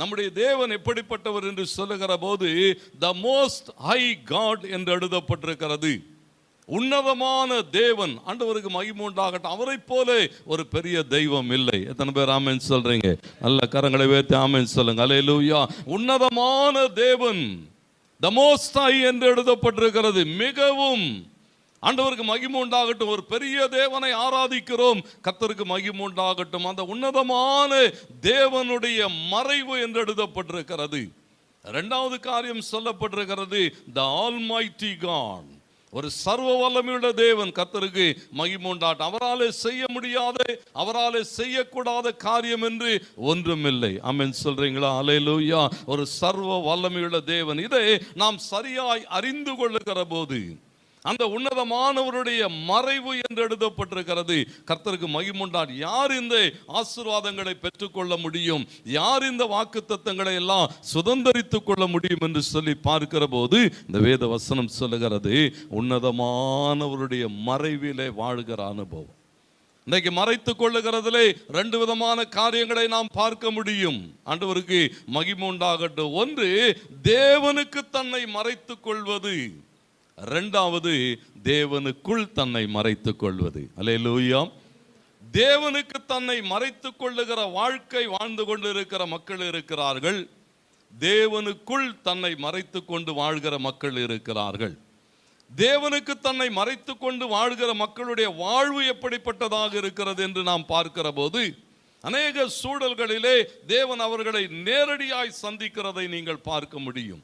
நம்முடைய தேவன் எப்படிப்பட்டவர் என்று சொல்லுகிற போது த மோஸ்ட் ஹை காட் என்று எழுதப்பட்டிருக்கிறது. உன்னதமான தேவன் ஆண்டவருக்கு மகிமூண்டாகட்டும் அவரை போல ஒரு பெரிய தெய்வம் இல்லை. எத்தனை பேர் ஆமேன் சொல்றீங்க? நல்ல கரங்களை வைத்து ஆமேன் சொல்லுங்க. அலையலூயா உன்னதமான தேவன் த மோஸ்ட் ஹை என்று எழுதப்பட்டிருக்கிறது. மிகவும் ஆண்டவருக்கு மகிமை உண்டாகட்டும். ஒரு பெரிய தேவனை ஆராதிக்கிறோம். கத்தருக்கு மகிமை உண்டாகட்டும். அந்த உன்னதமான தேவனுடைய மறைவு என்று எழுதப்பட்டிருக்கிறது. ரெண்டாவது காரியம் சொல்லப்பட்டிருக்கிறது த ஆல்மைட்டி காட் ஒரு சர்வ வல்லமையுள்ள தேவன் கத்தருக்கு மகிமுண்டாட்டம் அவராலே செய்ய முடியாத அவராலே செய்யக்கூடாத காரியம் என்று ஒன்றுமில்லை. அமன் சொல்றீங்களா? அலையலூயா ஒரு சர்வ வல்லமையுள்ள தேவன். இதை நாம் சரியாய் அறிந்து கொள்ளுகிற போது அந்த உன்னதமானவருடைய மறைவு என்று எழுதப்பட்டிருக்கிறது. கர்த்தருக்கு மகிமுண்டான் யார் இந்த ஆசீர்வாதங்களை பெற்றுக்கொள்ள முடியும்? யார் இந்த வாக்கு எல்லாம் சுதந்திரித்துக் கொள்ள முடியும் என்று சொல்லி பார்க்கிற போது இந்த வேத வசனம் சொல்லுகிறது உன்னதமானவருடைய மறைவிலே வாழ்கிற அனுபவம். இன்னைக்கு மறைத்துக் கொள்ளுகிறதிலே ரெண்டு விதமான காரியங்களை நாம் பார்க்க முடியும். ஆண்டவருக்கு மகிமுண்டாகட்டும் ஒன்று தேவனுக்கு தன்னை மறைத்துக் கொள்வது. ரெண்டாவது தேவனுக்குள் தன்னை மறைத்துக் கொள்வது. அல்லேலூயா தேவனுக்கு தன்னை மறைத்துக் கொள்ளுகிற வாழ்க்கை வாழ்ந்து கொண்டிருக்கிற மக்கள் இருக்கிறார்கள். தேவனுக்குள் தன்னை மறைத்துக் கொண்டு வாழ்கிற மக்கள் இருக்கிறார்கள். தேவனுக்கு தன்னை மறைத்துக் கொண்டு வாழ்கிற மக்களுடைய வாழ்வு எப்படிப்பட்டதாக இருக்கிறது என்று நாம் பார்க்கிற போது அநேக சூழல்களிலே தேவன் அவர்களை நேரடியாய் சந்திக்கிறதை நீங்கள் பார்க்க முடியும்.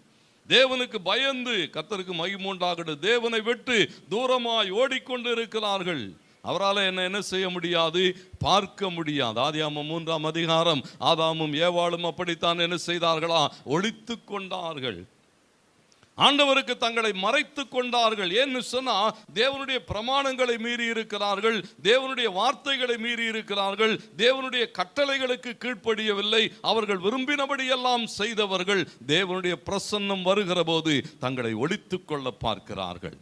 தேவனுக்கு பயந்து கத்தருக்கு மகிமுண்டாகட்டும் தேவனை விட்டு தூரமாய் ஓடிக்கொண்டு இருக்கிறார்கள் அவரால் என்ன என்ன செய்ய முடியாது? பார்க்க முடியாது. ஆதியாமம் மூன்றாம் அதிகாரம் ஆதாமும் ஏவாளும் அப்படித்தான் என்ன செய்தார்களா? ஒழித்து கொண்டார்கள். ஆண்டவருக்கு தங்களை மறைத்து கொண்டார்கள். ஏன்னு சொன்னால் தேவனுடைய பிரமாணங்களை மீறி இருக்கிறார்கள். தேவனுடைய வார்த்தைகளை மீறி இருக்கிறார்கள். தேவனுடைய கட்டளைகளுக்கு கீழ்ப்படியவில்லை. அவர்கள் விரும்பினபடியெல்லாம் செய்தவர்கள். தேவனுடைய பிரசன்னம் வருகிற போது தங்களை ஒழித்து கொள்ள பார்க்கிறார்கள்.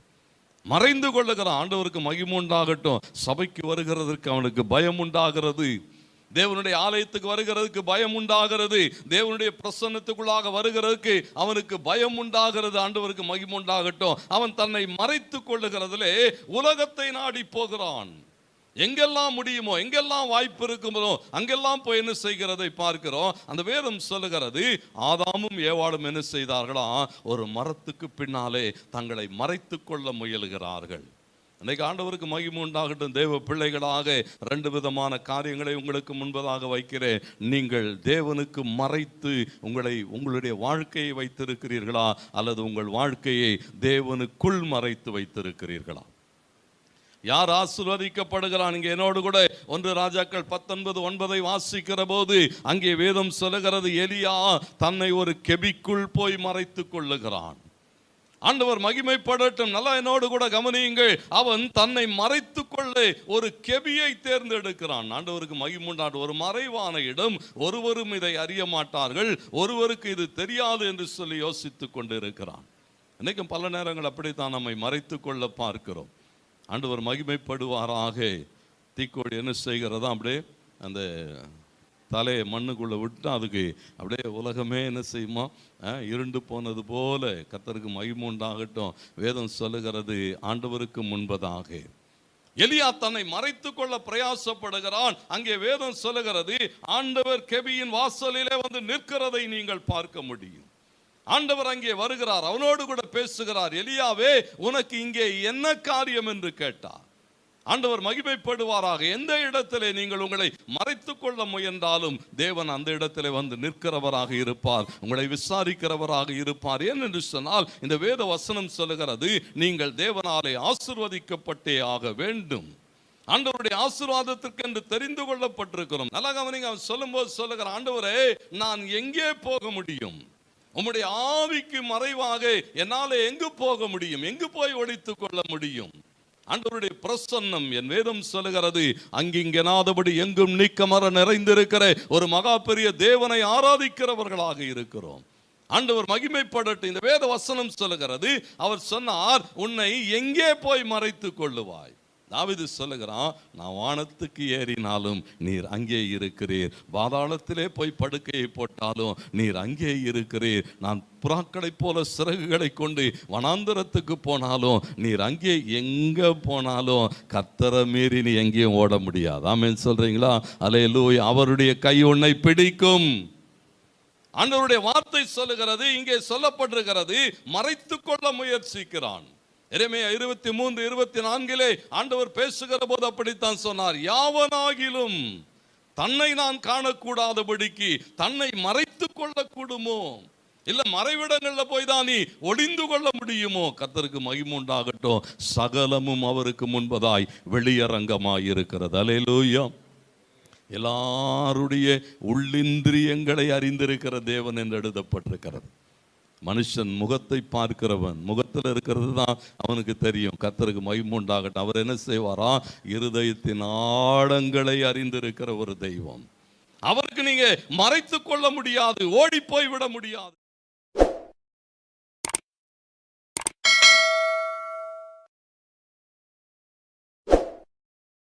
மறைந்து கொள்ளுகிற ஆண்டவருக்கு மகிமுண்டாகட்டும் சபைக்கு வருகிறதற்கு அவனுக்கு பயம் உண்டாகிறது. தேவனுடைய ஆலயத்துக்கு வருகிறதுக்கு பயம் உண்டாகிறது தேவனுடைய பிரசன்னத்துக்குள்ளாக வருகிறதுக்கு அவனுக்கு பயம் உண்டாகிறது ஆண்டவருக்கு மகிமுண்டாகட்டும். அவன் தன்னை மறைத்துக் கொள்ளுகிறதுலே உலகத்தை நாடி போகிறான். எங்கெல்லாம் முடியுமோ எங்கெல்லாம் வாய்ப்பு இருக்குமோ அங்கெல்லாம் போய் என்ன செய்கிறதை பார்க்கிறோம். அந்த வேதம் சொல்லுகிறது ஆதாமும் ஏவாளும் என்ன செய்தார்களா? ஒரு மரத்துக்கு பின்னாலே தங்களை மறைத்து கொள்ள முயலுகிறார்கள். அன்றைக்கு ஆண்டவருக்கு மகிமை உண்டாகட்டும். தேவ பிள்ளைகளாக ரெண்டு விதமான காரியங்களை உங்களுக்கு முன்பதாக வைக்கிறேன். நீங்கள் தேவனுக்கு மறைத்து உங்களை உங்களுடைய வாழ்க்கையை வைத்திருக்கிறீர்களா? அல்லது உங்கள் வாழ்க்கையை தேவனுக்குள் மறைத்து வைத்திருக்கிறீர்களா? யார் ஆசிர்வதிக்கப்படுகிறான்? இங்கே என்னோடு கூட ஒன்று ராஜாக்கள் பத்தொன்பது ஒன்பதை வாசிக்கிற போது அங்கே வேதம் சொல்லுகிறது எலியா தன்னை ஒரு கெபிக்குள் போய் மறைத்து கொள்ளுகிறான். ஆண்டவர் மகிமைப்படட்டும். நல்லா என்னோடு கூட கவனியுங்கள். அவன் தன்னை மறைத்து கொள்ள ஒரு கெபியை தேர்ந்தெடுக்கிறான். ஆண்டவருக்கு மகிமுண்டாடு ஒரு மறைவான இடம். ஒருவரும் இதை அறிய மாட்டார்கள். ஒருவருக்கு இது தெரியாது என்று சொல்லி யோசித்துக் கொண்டிருக்கிறான். இன்னைக்கும் பல நேரங்கள் அப்படித்தான் நம்மை மறைத்து கொள்ள பார்க்கிறோம். ஆண்டவர் மகிமைப்படுவாராக. தீக்கோடி என்ன செய்கிறதா? அப்படியே அந்த தலையை மண்ணுக்குள்ளே விட்டு அதுக்கு அப்படியே உலகமே என்ன செய்யுமா இருண்டு போனது போல கத்தருக்கு மகிமுண்டாகட்டும் வேதம் சொல்லுகிறது ஆண்டவருக்கு முன்பதாக. எலியா தன்னை மறைத்து கொள்ள பிரயாசப்படுகிறான். அங்கே வேதம் சொல்லுகிறது ஆண்டவர் கெபியின் வாசலிலே வந்து நிற்கிறதை நீங்கள் பார்க்க முடியும். ஆண்டவர் அங்கே வருகிறார் அவனோடு கூட பேசுகிறார் எலியாவே உனக்கு இங்கே என்ன காரியம்? என்று கேட்டார். ஆண்டவர் மகிமைப்படுவாராக. எந்த இடத்திலே நீங்கள் உங்களை மறைத்துக் கொள்ள முயன்றாலும் தேவன் அந்த இடத்திலே வந்து நிற்கிறவராக இருப்பார். உங்களை விசாரிக்கிறவராக இருப்பார். ஏன் என்று சொன்னால் இந்த வேத வசனம் சொல்லுகிறது நீங்கள் தேவனாலே ஆசிர்வதிக்கப்பட்டே ஆக வேண்டும். ஆண்டவருடைய ஆசீர்வாதத்திற்கு என்று தெரிந்து கொள்ளப்பட்டிருக்கிறோம். நல்லா கவனிங்க அவன் சொல்லும்போது சொல்லுகிற ஆண்டவரே நான் எங்கே போக முடியும்? உம்முடைய ஆவிக்கு மறைவாக என்னால் எங்கு போக முடியும்? எங்கு போய் ஒழித்து கொள்ள முடியும்? ஆண்டவருடைய பிரசன்னம் என் வேதம் சொல்லுகிறது. அங்கிங்கெனாதபடி எங்கும் நீக்கமர நிறைந்திருக்கிற ஒரு மகா பெரிய தேவனை ஆராதிக்கிறவர்களாக இருக்கிறோம். ஆண்டவர் மகிமைப்படட்டும். இந்த வேத வசனம் சொல்லுகிறது அவர் சொன்னார் உன்னை எங்கே போய் மறைத்து கொள்ளுவாய்? தாவிது சொல்லுகிறான் நான் வானத்துக்கு ஏறினாலும் நீர் அங்கே இருக்கிறீர். பாதாளத்திலே போய் படுக்கையை போட்டாலும் நீர் அங்கே இருக்கிறீர். நான் புறாக்களைப் போல சிறகுகளை கொண்டு வனாந்தரத்துக்கு போனாலும் நீர் அங்கே எங்கே போனாலும் கத்தரை மீறி நீ எங்கேயும் ஓட முடியாது. சொல்கிறீங்களா அலே லூய் அவருடைய கை உன்னை பிடிக்கும். ஆண்டவருடைய வார்த்தை சொல்லுகிறது இங்கே சொல்லப்பட்டிருக்கிறது மறைத்து கொள்ள முயற்சிக்கிறான். எருமே இருபத்தி மூன்று இருபத்தி நான்கிலே ஆண்டவர் பேசுகிற போது அப்படித்தான் சொன்னார் யாவனாகிலும் தன்னை நான் காணக்கூடாதபடிக்கு தன்னை மறைத்துக் கொள்ளக்கூடுமோ? இல்ல மறைவிடங்கள்ல போய் தான் நீ ஒளிந்து கொள்ள முடியுமோ? கத்தருக்கு மகிமுண்டாகட்டும் சகலமும் அவருக்கு முன்பதாய் வெளியரங்கமாய் இருக்கிறது அலையலூயா எல்லாருடைய உள்ளிந்திரியங்களை அறிந்திருக்கிற தேவன் என்று எழுதப்பட்டிருக்கிறது. மனுஷன் முகத்தை பார்க்கிறவன். முகத்தில் இருக்கிறது தான் அவனுக்கு தெரியும். கத்தருக்கு மகிமுண்டாகட்டும் அவர் என்ன செய்வாரா? இருதயத்தின் ஆழங்களை அறிந்திருக்கிற ஒரு தெய்வம். அவருக்கு நீங்க மறைத்து கொள்ள முடியாது. ஓடி போய் விட முடியாது.